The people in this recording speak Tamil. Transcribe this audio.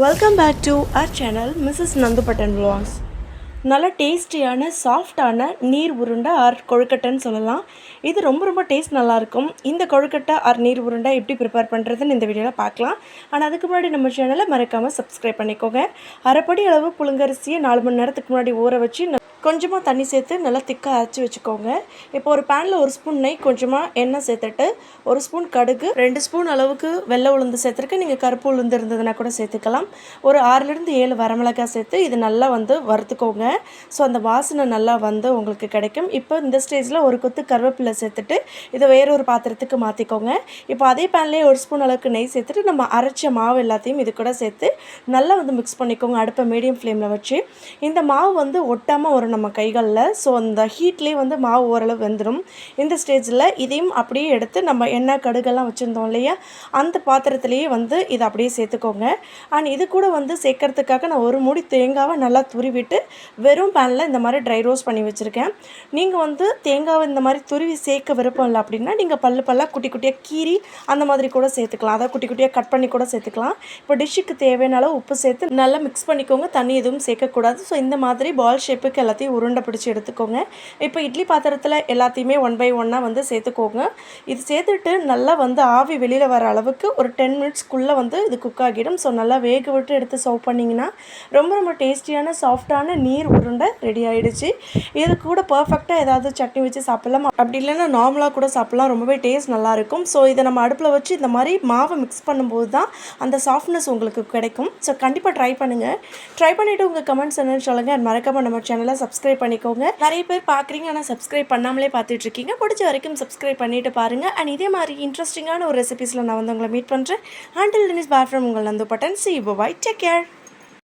Welcome back to our channel Mrs Nandupattan vlogs. நல்ல டேஸ்டியான சாஃப்டான நீர் உருண்டை ஆர் கொழுக்கட்டைன்னு சொல்லலாம். இது ரொம்ப ரொம்ப டேஸ்ட் நல்லாயிருக்கும். இந்த கொழுக்கட்டை ஆர் நீர் உருண்டை எப்படி ப்ரிப்பேர் பண்ணுறதுன்னு இந்த வீடியோவில் பார்க்கலாம். ஆனால் அதுக்கு முன்னாடி நம்ம சேனலை மறக்காமல் சப்ஸ்கிரைப் பண்ணிக்கோங்க. அரைப்படி அளவு புழுங்கரிசியை நாலு மணி நேரத்துக்கு முன்னாடி ஊற வச்சு கொஞ்சமாக தண்ணி சேர்த்து நல்லா திக்காக அரைச்சி வச்சுக்கோங்க. இப்போ ஒரு பேனில் ஒரு ஸ்பூன் நெய் கொஞ்சமாக எண்ணெய் சேர்த்துட்டு ஒரு ஸ்பூன் கடுகு ரெண்டு ஸ்பூன் அளவுக்கு வெள்ளை உளுந்து சேர்த்துருக்கு. நீங்கள் கருப்பு உளுந்து இருந்ததுன்னா கூட சேர்த்துக்கலாம். ஒரு ஆறுலேருந்து ஏழு வரமிளகாய் சேர்த்து இது நல்லா வந்து வறுத்துக்கோங்க. ஸோ அந்த வாசனை நல்லா வந்து உங்களுக்கு கிடைக்கும். இப்போ இந்த ஸ்டேஜில் ஒரு கொத்து கருவேப்பிலை சேர்த்துட்டு இதை வேறொரு பாத்திரத்துக்கு மாற்றிக்கோங்க இப்போ அதே பேன்லேயே ஒரு ஸ்பூன் அளவுக்கு நெய் சேர்த்துட்டு நம்ம அரைச்ச மாவு எல்லாத்தையும் இது கூட சேர்த்து நல்லா வந்து மிக்ஸ் பண்ணிக்கோங்க. அடுப்பை மீடியம் ஃப்ளேமில் வச்சு. இந்த மாவு வந்து ஒட்டாமல் ஒரு நம்ம கைகளில். ஸோ அந்த ஹீட்லேயே வந்து மாவு ஓரளவு வந்துடும் இந்த ஸ்டேஜில் இதையும் அப்படியே எடுத்து நம்ம எண்ணெய் கடுகெல்லாம் வச்சுருந்தோம் இல்லையா? அந்த பாத்திரத்துலேயே வந்து இதை அப்படியே சேர்த்துக்கோங்க. அண்ட் இது கூட வந்து சேர்க்கறதுக்காக நான் ஒரு மூடி தேங்காவை நல்லா துருவிட்டு வெறும் பேனில் இந்த மாதிரி ட்ரை ரோஸ்ட் பண்ணி வச்சுருக்கேன். நீங்கள் வந்து தேங்காவை இந்த மாதிரி துருவி சேர்க்க விருப்பம் இல்லை அப்படின்னா நீங்கள் பல்லு பல்லாக குட்டி குட்டியாக கீறி அந்த மாதிரி கூட சேர்த்துக்கலாம். அதை குட்டி குட்டியாக கட் பண்ணி கூட சேர்த்துக்கலாம். இப்போ டிஷ்ஷுக்கு தேவையான அளவு உப்பு சேர்த்து நல்லா மிக்ஸ் பண்ணிக்கோங்க. தண்ணி எதுவும் சேர்க்கக்கூடாது. ஸோ இந்த மாதிரி பால் ஷேப்புக்கு எல்லாத்தையும் உருண்டை பிடிச்சி எடுத்துக்கோங்க. இப்போ இட்லி பாத்திரத்தில் எல்லாத்தையுமே ஒன் பை ஒன்னாக வந்து சேர்த்துக்கோங்க. இது சேர்த்துட்டு நல்லா வந்து ஆவி வெளியில் வர அளவுக்கு ஒரு டென் மினிட்ஸ்க்குள்ளே வந்து இது குக் ஆகிடும். ஸோ நல்லா வேக விட்டு எடுத்து சர்வ் பண்ணிங்கன்னா ரொம்ப ரொம்ப டேஸ்டியான சாஃப்டான நீர் உருண்டை ரெடி ஆகிடுச்சு இது கூட பர்ஃபெக்டாக ஏதாவது சட்னி வச்சு சாப்பிடலாம். அப்படி இல்லைன்னா நார்மலாக கூட சாப்பிடலாம். ரொம்பவே டேஸ்ட் நல்லாயிருக்கும் ஸோ இதை நம்ம அடுப்பில் வச்சு இந்த மாதிரி மாவை மிக்ஸ் பண்ணும்போது தான் அந்த சாஃப்ட்னஸ் உங்களுக்கு கிடைக்கும். ஸோ கண்டிப்பாக ட்ரை பண்ணுங்கள் ட்ரை பண்ணிவிட்டு உங்கள் கமெண்ட்ஸ் என்னென்னு சொல்லுங்கள் மறக்காமல் நம்ம சேனலை சப்ஸ்கிரைப் பண்ணிக்கோங்க. நிறைய பேர் பார்க்குறீங்க ஆனால் சப்ஸ்கிரைப் பண்ணாமலே பார்த்துட்டு இருக்கீங்க பிடிச்ச வரைக்கும் சப்ஸ்கிரைப் பண்ணிட்டு பாருங்கள் அண்ட் இதே மாதிரி இன்ட்ரெஸ்டிங்கான ஒரு ரெசிபீஸில் நான் வந்து உங்களை மீட் பண்ணுறேன் ஆண்டில் டெனிஸ் பாய் ஃப்ரம் உங்கள் Nandu Pattan. See bye take care